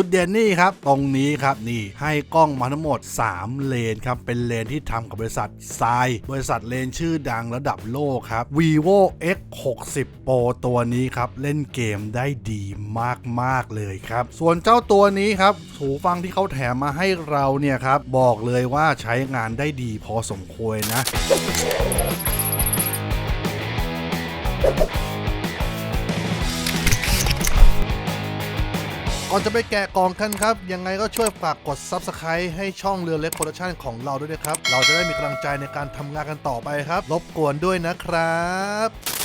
จุดเด่นนี่ครับ ตรงนี้ครับนี่ให้กล้องมาทั้งหมด 3 เลนครับ เป็นเลนที่ทำกับบริษัททรายบริษัทเลนชื่อดังระดับโลกครับ vivo x 6 0 pro ตัวนี้ครับ เล่นเกมได้ดีมาก ๆ เลยครับ ส่วนเจ้าตัวนี้ครับหูฟังที่เขาแถมมาให้เราเนี่ยครับ บอกเลยว่าใช้งานได้ดีพอสมควรนะ ก่อนจะไปแกะกล่องกันครับ ยังไงก็ช่วยฝากกด Subscribe ให้ช่องเรือเล็กโปรดักชั่นของเราด้วยนะครับ เราจะได้มีกำลังใจในการทำงานกันต่อไปครับ รบกวนด้วยนะครับ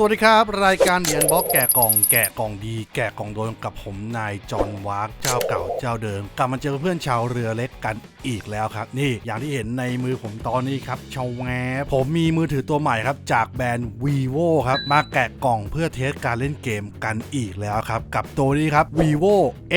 สวัสดีครับ รายการเดียนบล็อกแกะกล่องแกะกล่องดี แกะกล่องโดนกับผมนายจอห์นวาร์กเจ้าเก่าเจ้าเดิมกลับมาเจอเพื่อนชาวเรือเล็กกันอีกแล้วครับ นี่อย่างที่เห็นในมือผมตอนนี้ครับชาวแวบผมมีมือถือตัวใหม่ครับ จากแบรนด์ vivo ครับมาแกะกล่องเพื่อเทสการเล่นเกมกันอีกแล้วครับ กับตัวนี้ครับ vivo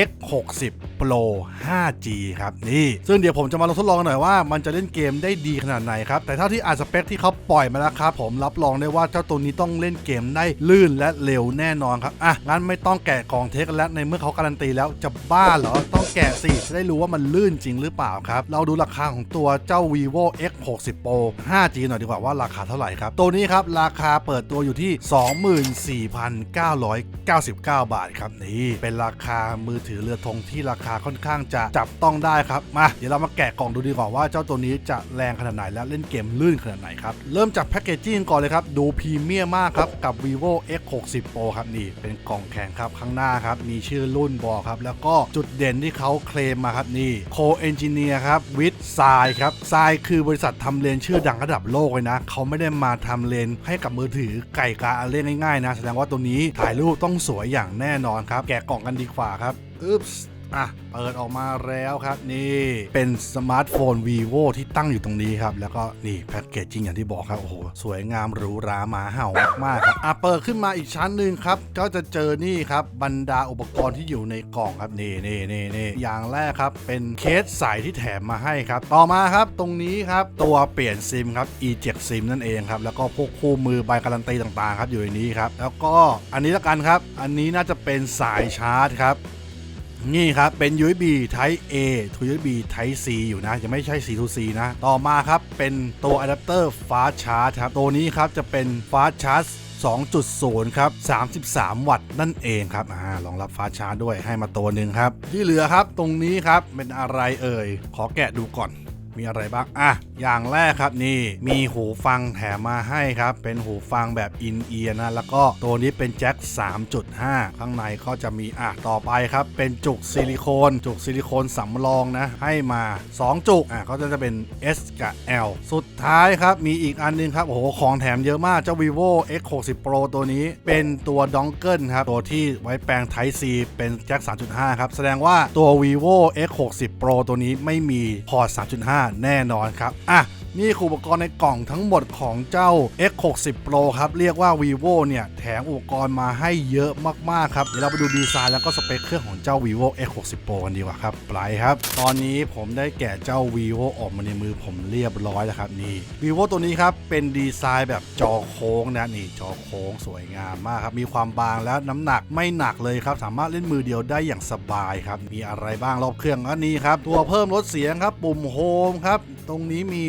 x 6 0 pro 5g ครับนี่ ซึ่งเดี๋ยวผมจะมาลองทดลองหน่อยว่ามันจะเล่นเกมได้ดีขนาดไหนครับ แต่เท่าที่อ่านสเปคที่เขาปล่อยมาแล้วครับผมรับรองได้ว่าเจ้าตัวนี้ต้องเล่นเกมได้ลื่นและเร็วแน่นอนครับ อะ งั้นไม่ต้องแกะกล่องเทสกันแล้วในเมื่อเขาการันตีแล้วจะบ้าเหรอ ต้องแกะสิจะได้รู้ว่ามันลื่นจริงหรือเปล่าครับ เราดูราคาของตัวเจ้า vivo x 6 0 pro 5g หน่อยดีกว่าว่าราคาเท่าไหร่ครับ ตัวนี้ครับราคาเปิดตัวอยู่ที่ 24,999 บาทครับนี่เป็นราคามือถือเรือธงที่ราคาค่อนข้างจะจับต้องได้ครับมาเดี๋ยวเรามาแกะกล่องดูดีกว่าว่าเจ้าตัวนี้จะแรงขนาดไหนและเล่นเกมลื่นขนาดไหนครับเริ่มจากแพคเกจจิ้งก่อนเลยครับดูพรีเมียมมากครับกับ vivo x 6 0 pro ครับนี่เป็นกล่องแข็งครับข้างหน้าครับมีชื่อรุ่นบอกครับแล้วก็จุดเด่นที่เขาเคลมมาครับนี่ co engineer ครับวิดทรายครับทรายคือบริษัททำเลนชื่อดังระดับโลกเลยนะเขาไม่ได้มาทำเลนให้กับมือถือไก่กาอะไรง่ายๆนะแสดงว่าตัวนี้ถ่ายรูปต้องสวยอย่างแน่นอนครับแกะกล่องกันดีกว่าครับอึ๊บ อะเปิดออกมาแล้วครับนี่เป็นสมาร์ทโฟน vivo ที่ตั้งอยู่ตรงนี้ครับ แล้วก็นี่แพ็กเกจจริงอย่างที่บอกครับโอ้โหสวยงามหรูหรามาเห่ามากครับอะเปิดขึ้นมาอีกชั้นหนึ่งครับ ก็จะเจอนี่ครับบรรดาอุปกรณ์ที่อยู่ในกล่องครับนี่นี่นี่นี่อย่างแรกครับเป็นเคสใสที่แถมมาให้ครับ ต่อมาครับตรงนี้ครับตัวเปลี่ยนซิมครับ e-jet sim นั่นเองครับแล้วก็พวกคู่มือใบการันตีต่างๆครับอยู่ในนี้ครับแล้วก็อันนี้ละกันครับ อันนี้น่าจะเป็นสายชาร์จครับ นี่ครับเป็น USB Type A to USB Type C อยู่นะยังไม่ใช่ C to C นะ ต่อมาครับเป็นตัวอะแดปเตอร์ Fast Charge ครับ ตัวนี้ครับจะเป็น Fast Charge 2.0 ครับ 33 วัตต์นั่นเองครับอ่ารองรับฟ้าชาร์จด้วยให้มาตัวหนึ่งครับ ที่เหลือครับตรงนี้ครับเป็นอะไรเอ่ย ขอแกะดูก่อนมีอะไรบ้างอะ อย่างแรกครับนี่มีหูฟังแถมมาให้ครับ เป็นหูฟังแบบอินเอียร์นะ แล้วก็ตัวนี้เป็นแจ็ค 3.5 ข้างในก็จะมีอะต่อไปครับ เป็นจุกซิลิโคน จุกซิลิโคนสำรองนะ ให้มา 2 จุกอะก็จะเป็น S กับ L สุดท้ายครับ มีอีกอันนึงครับ โอ้โห ของแถมเยอะมาก เจ้า vivo x 6 0 pro ตัวนี้เป็นตัวดองเกิลครับ ตัวที่ไว้แปลง Type C เป็นแจ็ค 3.5 ครับ แสดงว่าตัว vivo x 6 0 pro ตัวนี้ไม่มีพอร์ต 3.5 แน่นอนครับอะนี่คืออุปกรณ์ในกล่องทั้งหมดของเจ้า X 6 0 Pro ครับ เรียกว่า vivo เนี่ย แถมอุปกรณ์มาให้เยอะมาก ๆ ครับ เดี๋ยวเราไปดูดีไซน์แล้วก็สเปคเครื่องของเจ้า vivo X 6 0 Pro กันดีกว่าครับไปครับ ตอนนี้ผมได้แกะเจ้า vivo ออกมาในมือผมเรียบร้อยแล้วครับนี่ vivo ตัวนี้ครับ เป็นดีไซน์แบบจอโค้งนะนี่จอโค้งสวยงามมากครับ มีความบางและน้ำหนักไม่หนักเลยครับ สามารถเล่นมือเดียวได้อย่างสบายครับ มีอะไรบ้างรอบเครื่องอันนี้ครับ ตัวเพิ่มลดเสียงครับ ปุ่มโฮมครับ ตรงนี้มี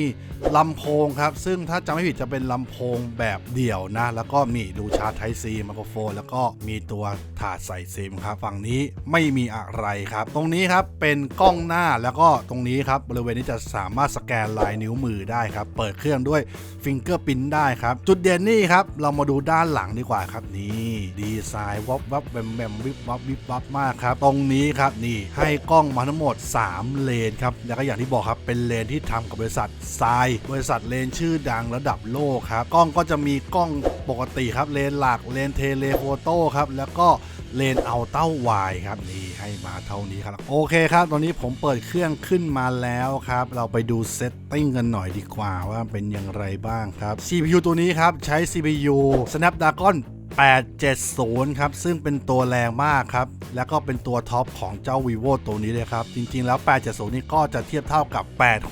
ลำโพงครับ ซึ่งถ้าจำไม่ผิดจะเป็นลำโพงแบบเดี่ยวนะ แล้วก็มีดูชาร์จไทซีไมโครโฟน แล้วก็มีตัวถาดใส่ซิมครับ ฝั่งนี้ไม่มีอะไรครับ ตรงนี้ครับเป็นกล้องหน้าแล้วก็ตรงนี้ครับบริเวณนี้จะสามารถสแกนลายนิ้วมือได้ครับ เปิดเครื่องด้วยฟิงเกอร์พิ n ได้ครับ จุดเด่นนี่ครับเรามาดูด้านหลังดีกว่าครับนี่ดีไซน์วับวับแวมแวมวิบวับวิบวับมากครับ ตรงนี้ครับนี่ให้กล้องมาทั้งหมด 3 เลนครับแล้วก็อย่างที่บอกครับเป็นเลนที่ทำกับบริษัททราย บริษัทเลนชื่อดังระดับโลกครับ กล้องก็จะมีกล้องปกติครับ เลนหลัก เลนเทเลโฟโต้ครับ แล้วก็เลนเอาเต้าวายครับนี่ให้มาเท่านี้ครับ โอเคครับตอนนี้ผมเปิดเครื่องขึ้นมาแล้วครับ เราไปดูเซตติ้งกันหน่อยดีกว่าว่าเป็นอย่างไรบ้างครับ CPU ตัวนี้ครับ ใช้ CPU Snapdragon 870 ครับ ซึ่งเป็นตัวแรงมากครับ แล้วก็เป็นตัวท็อปของเจ้า vivo ตัวนี้เลยครับ จริง ๆ แล้ว 870 นี่ก็จะเทียบเท่ากับ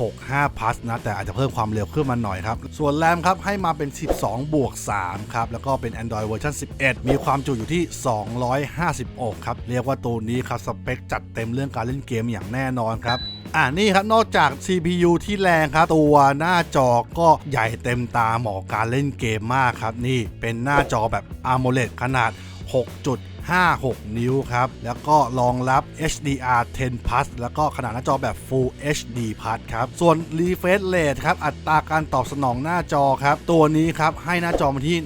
865 plus นะ แต่อาจจะเพิ่มความเร็วขึ้นมาหน่อยครับ ส่วนแรมครับ ให้มาเป็น 12 บวก 3 ครับ แล้วก็เป็น Android เวอร์ชัน11 มีความจุอยู่ที่ 256 ครับ เรียกว่าตัวนี้ครับ สเปคจัดเต็มเรื่องการเล่นเกมอย่างแน่นอนครับ อ่านี่ครับนอกจาก CPU ที่แรงครับ ตัวหน้าจอก็ใหญ่เต็มตาเหมาะการเล่นเกมมากครับ นี่เป็นหน้าจอแบบ AMOLED ขนาด 6.56 นิ้วครับ แล้วก็รองรับ HDR 10 plus แล้วก็ขนาดหน้าจอแบบ Full HD plus ครับ ส่วน refresh rate ครับ อัตราการตอบสนองหน้าจอครับ ตัวนี้ครับ ให้หน้าจอมาที่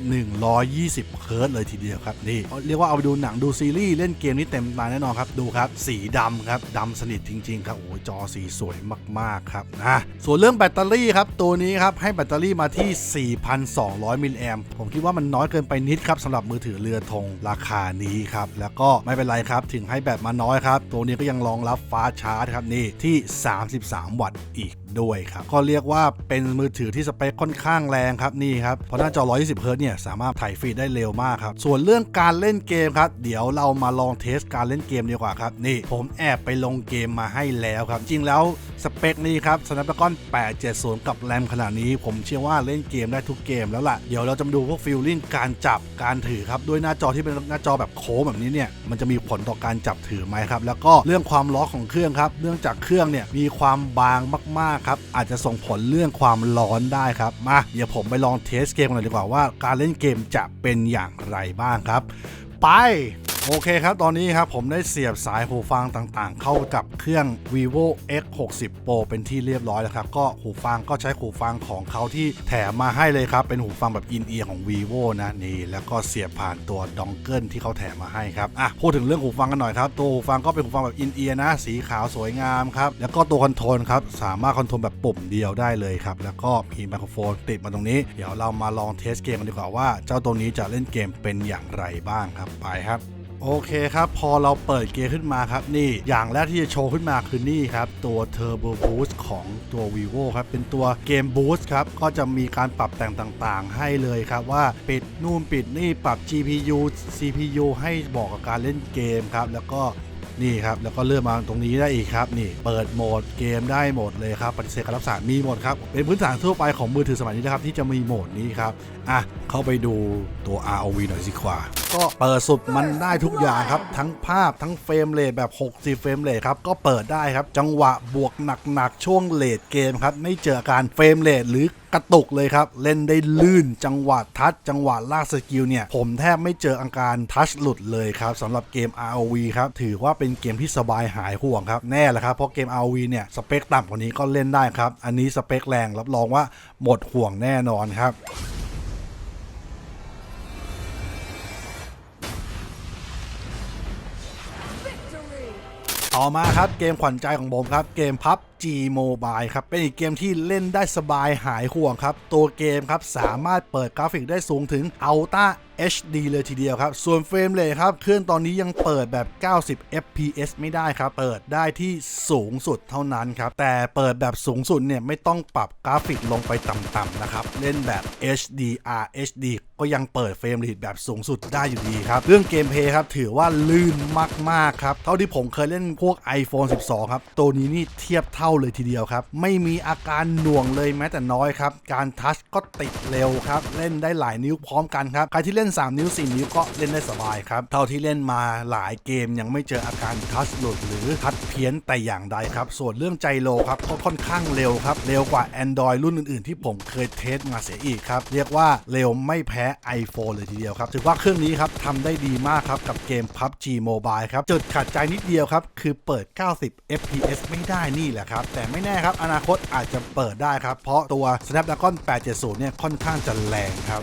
120เฮิร์ตเลยทีเดียวครับนี่เรียกว่าเอาไปดูหนังดูซีรีส์เล่นเกมนี่เต็มตาแน่นอนครับดูครับสีดำครับดำสนิทจริงๆครับโอ้โหจอสีสวยมากๆครับนะส่วนเรื่องแบตเตอรี่ครับตัวนี้ครับให้แบตเตอรี่มาที่ 4,200 มิลลิแอมผมคิดว่ามันน้อยเกินไปนิดครับสำหรับมือถือเรือธงราคานี้ครับแล้วก็ไม่เป็นไรครับถึงให้แบตมาน้อยครับตัวนี้ก็ยังรองรับฟ้าชาร์จครับนี่ที่ 33 วัตต์อีก ด้วยครับ ก็เรียกว่าเป็นมือถือที่สเปคค่อนข้างแรงครับนี่ครับเพราะหน้าจอ 120เฮิร์ตเนี่ยสามารถถ่ายฟีดได้เร็วมากครับ ส่วนเรื่องการเล่นเกมครับ เดี๋ยวเรามาลองเทสการเล่นเกมดีกว่าครับ นี่ผมแอบไปลงเกมมาให้แล้วครับ จริงแล้วสเปคนี้ครับ Snapdragon 870 กับแรมขนาดนี้ ผมเชื่อว่าเล่นเกมได้ทุกเกมแล้วล่ะ เดี๋ยวเราจะมาดูพวกฟีลลิ่งการจับการถือครับ ด้วยหน้าจอที่เป็นหน้าจอแบบโค้งแบบนี้เนี่ยมันจะมีผลต่อการจับถือไหมครับแล้วก็เรื่องความล็อกของเครื่องครับเนื่องจากเครื่องเนี่ยมีความบางมากๆครับอาจจะส่งผลเรื่องความร้อนได้ครับมาเดี๋ยวผมไปลองเทสเกมกันเลยดีกว่าว่า การเล่นเกมจะเป็นอย่างไรบ้างครับ ไป โอเคครับตอนนี้ครับผมได้เสียบสายหูฟังต่างๆ เข้ากับเครื่อง vivo x 6 0 pro เป็นที่เรียบร้อยแล้วครับ ก็หูฟังก็ใช้หูฟังของเขาที่แถมมาให้เลยครับ เป็นหูฟังแบบอินเอียร์ของ vivo นะนี่แล้วก็เสียบผ่านตัวดองเกิลที่เขาแถมมาให้ครับอะพูดถึงเรื่องหูฟังกันหน่อยครับ ตัวหูฟังก็เป็นหูฟังแบบอินเอียร์นะ สีขาวสวยงามครับ แล้วก็ตัวคอนโทรลครับ สามารถคอนโทรลแบบปุ่มเดียวได้เลยครับ แล้วก็มีไมโครโฟนติดมาตรงนี้ เดี๋ยวเรามาลองเทสเกมกันดีกว่าว่า เจ้าตัวนี้จะเล่นเกมเป็นอย่างไรบ้างครับไปครับ โอเคครับ พอเราเปิดเกมขึ้นมาครับนี่อย่างแรกที่จะโชว์ขึ้นมาคือนี่ครับ ตัว Turbo Boost ของตัว vivo ครับ เป็นตัวเกม Boost ครับ ก็จะมีการปรับแต่งต่างๆ ให้เลยครับ ว่าปิดนู่นปิดนี่ปรับ GPU CPU ให้บอกกับการเล่นเกมครับ แล้วก็นี่ครับ แล้วก็เลื่อนมาตรงนี้ได้อีกครับ นี่เปิดโหมดเกมได้หมดเลยครับ ปฏิเสธการรับสารมีหมดครับ เป็นพื้นฐานทั่วไปของมือถือสมัยนี้นะครับ ที่จะมีโหมดนี้ครับ อะ เข้าไปดูตัว ROV หน่อยสิกว่า ก็เปิดสุดมันได้ทุกอย่างครับ ทั้งภาพทั้งเฟรมเรทแบบ 60 เฟรมเรทครับ ก็เปิดได้ครับ จังหวะบวกหนักๆ ช่วงเลทเกมครับ ไม่เจออาการเฟรมเรทหรือกระตุกเลยครับ เล่นได้ลื่นจังหวะทัชจังหวะลากสกิลเนี่ย ผมแทบไม่เจออาการทัชหลุดเลยครับสำหรับเกม ROV ครับ ถือว่าเป็นเกมที่สบายหายห่วงครับ แน่แหละครับเพราะเกม ROV เนี่ยสเปคต่ำกว่านี้ก็เล่นได้ครับ อันนี้สเปคแรงรับรองว่าหมดห่วงแน่นอนครับ ต่อมาครับเกมขวัญใจของผมครับ เกมพับ G Mobile ครับ เป็นอีกเกมที่เล่นได้สบายหายห่วงครับ ตัวเกมครับ สามารถเปิดกราฟิกได้สูงถึง Ultra HD เลยทีเดียวครับ ส่วนเฟรมเรทครับ เครื่องตอนนี้ยังเปิดแบบ 90 FPS ไม่ได้ครับ เปิดได้ที่สูงสุดเท่านั้นครับ แต่เปิดแบบสูงสุดเนี่ย ไม่ต้องปรับกราฟิกลงไปต่ำๆนะครับ เล่นแบบ HDR HD ก็ยังเปิดเฟรมเรทแบบสูงสุดได้อยู่ดีครับ เรื่องเกมเพย์ครับ ถือว่าลื่นมากๆครับ เท่าที่ผมเคยเล่นพวก iPhone 12 ครับ ตัวนี้นี่เทียบเท่าเลยทีเดียวครับ ไม่มีอาการหน่วงเลยแม้แต่น้อยครับ การทัชก็ติดเร็วครับ เล่นได้หลายนิ้วพร้อมกันครับ ใครที่เล่น 3 นิ้ว 4 นิ้วก็เล่นได้สบายครับ เท่าที่เล่นมาหลายเกมยังไม่เจออาการทัชหลุดหรือทัชเพี้ยนแต่อย่างใดครับ ส่วนเรื่องใจโลครับก็ค่อนข้างเร็วครับ เร็วกว่า Android รุ่นอื่นๆ ที่ผมเคยเทสมาเสียอีกครับ เรียกว่าเร็วไม่แพ้ iPhone เลยทีเดียวครับ ถือว่าเครื่องนี้ครับทำได้ดีมากครับกับเกม PUBG Mobile ครับ จุดขัดใจนิดเดียวครับคือเปิด 90 FPS ไม่ได้นี่แหละครับแต่ไม่แน่ครับ อนาคตอาจจะเปิดได้ครับ เพราะตัว Snapdragon 870 เนี่ยค่อนข้างจะแรงครับ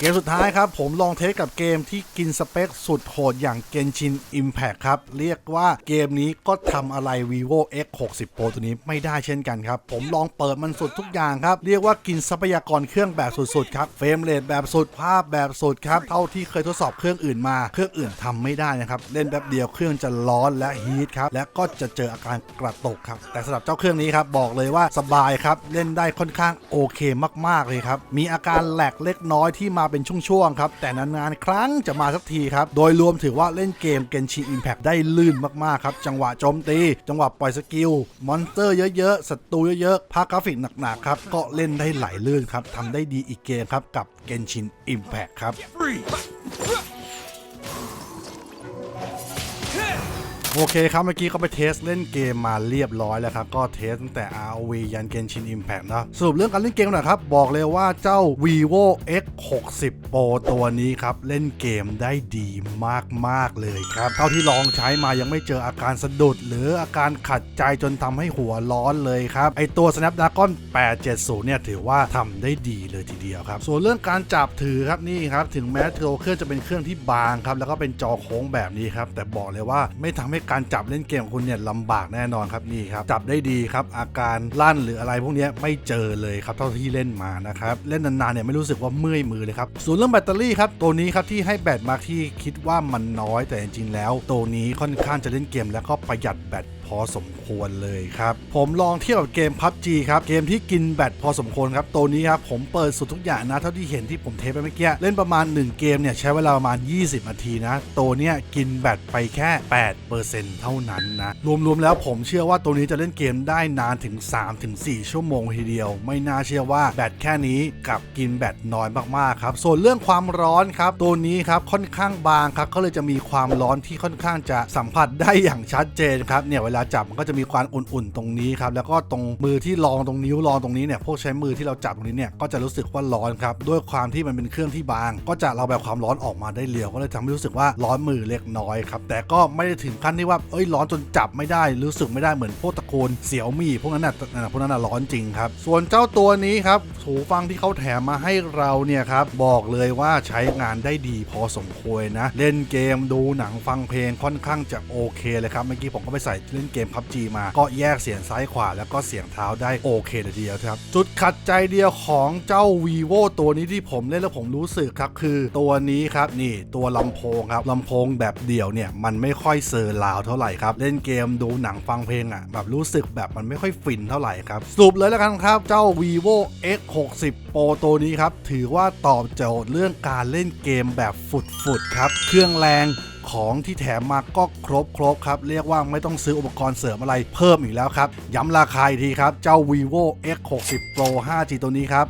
เกมสุดท้ายครับผมลองเทสกับเกมที่กินสเปคสุดโหดอย่าง Genshin Impact ครับ เรียกว่าเกมนี้ก็ทำอะไร vivo x 6 0 pro ตัวนี้ไม่ได้เช่นกันครับ ผมลองเปิดมันสุดทุกอย่างครับ เรียกว่ากินทรัพยากรเครื่องแบบสุดๆครับเฟรมเรทแบบสุดภาพแบบสุดครับเท่าที่เคยทดสอบเครื่องอื่นมา เครื่องอื่นทำไม่ได้นะครับ เล่นแป๊บเดียวเครื่องจะร้อนและฮีทครับและก็จะเจออาการกระตกครับแต่สำหรับเจ้าเครื่องนี้ครับบอกเลยว่าสบายครับเล่นได้ค่อนข้างโอเคมาก ๆเลยครับมีอาการแหลกเล็กน้อยที่มาเป็นช่วงๆครับ แต่นานๆ ครั้งจะมาสักทีครับ โดยรวมถือว่าเล่นเกมเกนชีอิมแพ t ได้ลื่นมากๆครับ จังหวะโจมตี จังหวะปล่อยสกิล มอนสเตอร์เยอะๆศัตรูเยอะๆภาคกราฟิกหนักๆครับ ก็เล่นได้ไหลลื่นครับทำได้ดีอีกเกมครับกับเกนชินอิมแพ t ครับ โอเคครับ เมื่อกี้ก็ไปเทสเล่นเกมมาเรียบร้อยแล้วครับ ก็เทสตั้งแต่ ROV ยัน Genshin Impact นะสรุปเรื่องการเล่นเกมหน่อยครับ บอกเลยว่าเจ้า vivo x 6 0 pro ตัวนี้ครับ เล่นเกมได้ดีมาก ๆ เลยครับ เท่าที่ลองใช้มายังไม่เจออาการสะดุด หรืออาการขัดใจจนทำให้หัวร้อนเลยครับ ไอตัว Snapdragon 870 เนี่ย ถือว่าทำได้ดีเลยทีเดียวครับ ส่วนเรื่องการจับถือครับนี่ครับถึงแม้ตัวเครื่องจะเป็นเครื่องที่บางครับแล้วก็เป็นจอโค้งแบบนี้ครับแต่บอกเลยว่าไม่ทำให้การจับเล่นเกมของคุณเนี่ยลำบากแน่นอนครับนี่ครับจับได้ดีครับอาการลั่นหรืออะไรพวกนี้ไม่เจอเลยครับเท่าที่เล่นมานะครับเล่นนานๆเนี่ยไม่รู้สึกว่าเมื่อยมือเลยครับส่วนเรื่องแบตเตอรี่ครับตัวนี้ครับที่ให้แบตมาที่คิดว่ามันน้อยแต่จริงๆแล้ว ตัวนี้ค่อนข้างจะเล่นเกมแล้วก็ประหยัดแบต พอสมควรเลยครับ ผมลองเทียบกับเกม PUBG ครับ เกมที่กินแบตพอสมควรครับ ตัวนี้ครับ ผมเปิดสุดทุกอย่างนะ เท่าที่เห็นที่ผมเทสไปเมื่อกี้เล่นประมาณ 1 เกมเนี่ย ใช้เวลาประมาณ 20 นาทีนะ ตัวเนี้ยกินแบตไปแค่ 8%เท่านั้นนะ รวมๆแล้วผมเชื่อว่าตัวนี้จะเล่นเกมได้นานถึง 3-4 ชั่วโมงทีเดียว ไม่น่าเชื่อว่าแบตแค่นี้กับกินแบตน้อยมากๆครับส่วนเรื่องความร้อนครับตัวนี้ครับค่อนข้างบางครับก็เลยจะมีความร้อนที่ค่อนข้างจะสัมผัสได้อย่างชัดเจนครับเนี่ยเวลาจับมันก็จะมีความอุ่นๆตรงนี้ครับแล้วก็ตรงมือที่รองตรงนิ้วรองตรงนี้เนี่ยพวกใช้มือที่เราจับตรงนี้เนี่ยก็จะรู้สึกว่าร้อนครับด้วยความที่มันเป็นเครื่องที่บาง ก็จะระบายความร้อนออกมาได้เร็วก็เลยทำให้รู้สึกว่าร้อนมือเล็กน้อยครับแต่ก็ไม่ได้ถึงขั้นที่ว่าเอ้ยร้อนจนจับไม่ได้รู้สึกไม่ได้เหมือนพวกตะกูลเสี่ยวมี่พวกนั้นน่ะนะพวกนั้นน่ะร้อนจริงครับส่วนเจ้าตัวนี้ครับหูฟังที่เขาแถมมาให้เราเนี่ยครับบอกเลยว่าใช้งานได้ดีพอสมควรนะ เล่นเกมดูหนังฟังเพลงค่อนข้างจะโอเคเลยครับเมื่อกี้ผมก็ไปใส่เล่นเกม PUBG มา ก็แยกเสียงซ้ายขวาแล้วก็เสียงเท้าได้โอเคเลยทีเดียวครับ จุดขัดใจเดียวของเจ้า vivo ตัวนี้ที่ผมเล่นแล้วผมรู้สึกครับคือตัวนี้ครับนี่ตัวลำโพงครับลำโพงแบบเดี่ยวเนี่ยมันไม่ค่อยเซอร์ลาวเท่าไหร่ครับเล่นเกมดูหนังฟังเพลงอะแบบรู้สึกแบบมันไม่ค่อยฟินเท่าไหร่ครับสรุปเลยแล้วกันครับเจ้า vivo x 6 0 pro ตัวนี้ครับถือว่าตอบโจทย์เรื่องการเล่นเกมแบบฟุดๆครับเครื่องแรง ของที่แถมมาก็ครบครบครับเรียกว่าไม่ต้องซื้ออุปกรณ์เสริมอะไรเพิ่มอีกแล้วครับย้ำราคาอีกทีครับ เจ้า vivo x 6 0 pro 5g ตัวนี้ครับ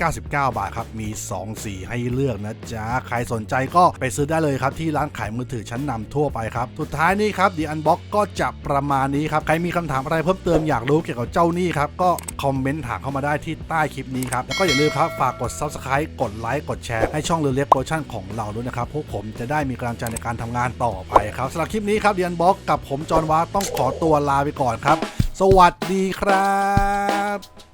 24,999 บาทครับ มี 2 สีให้เลือกนะจ๊ะ ใครสนใจก็ไปซื้อได้เลยครับ ที่ร้านขายมือถือชั้นนำทั่วไปครับ สุดท้ายนี้ครับ The Unbox ก็จะประมาณนี้ครับ ใครมีคำถามอะไรเพิ่มเติมอยากรู้เกี่ยวกับเจ้านี่ครับ ก็คอมเมนต์ถามเข้ามาได้ที่ใต้คลิปนี้ครับ แล้วก็อย่าลืมครับ ฝากกด Subscribe กดไลค์กดแชร์ให้ช่องเรือเล็กโปรชั่นของเราด้วยนะครับพวกผมจะได้มีกำลังใจในการทำงานต่อไปครับสำหรับคลิปนี้ครับเดียนบล็อกกับผมจอห์นวาต้องขอตัวลาไปก่อนครับ สวัสดีครับ